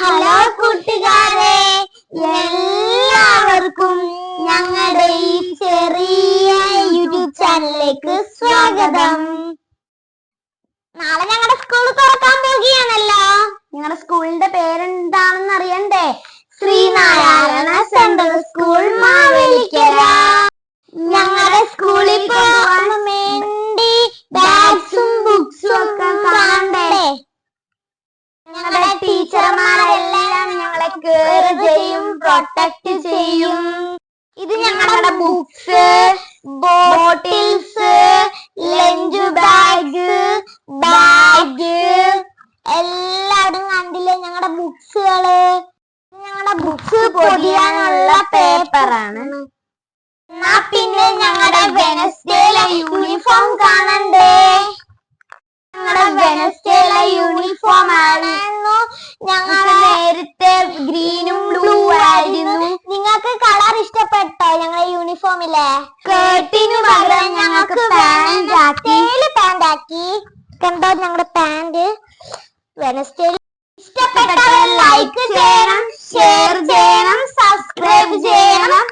Hello കൂട്ടുകാരെ എല്ലാവർക്കും ഞങ്ങളുടെ ഈ ചെറിയ യൂട്യൂബ് ചാനലിലേക്ക് സ്വാഗതം. നാളെ ഞങ്ങളുടെ സ്കൂൾ തുറക്കാൻ പോകുകയാണല്ലോ നിങ്ങളുടെ സ്കൂളിന്റെ പേരെന്താണെന്ന് അറിയണ്ടേ ശ്രീനാരായണ ചെയ്യും പ്രൊട്ടക്ട് ചെയ്യും. ഇത് ഞങ്ങളുടെ books bottles lunch bag bag എല്ലാവരും കണ്ടില്ലേ ഞങ്ങളുടെ ബുക്സുകൾ ഞങ്ങളുടെ ബുക്സ് പൊതിയാനുള്ള പേപ്പറാണ് പിന്നെ ഞങ്ങളുടെ വെനസ്ഡേയിലെ യൂണിഫോം കാണണ്ടേ? ഗ്രീനും ബ്ലൂ ആയിരുന്നു. നിങ്ങൾക്ക് കളർ ഇഷ്ടപ്പെട്ടോ? ഞങ്ങളെ യൂണിഫോമിലെ. കേട്ടിനു പകരം ഞങ്ങൾക്ക് പാന്റ് ആക്കി. പാന്റ് ആക്കി. കണ്ടോ ഞങ്ങളുടെ പാന്റ്? വെനസ്ഡേ ഇഷ്ടപ്പെട്ടവർ ലൈക്ക് ചെയ്യണം ഷെയർ ചെയ്യണം സബ്സ്ക്രൈബ് ചെയ്യണം.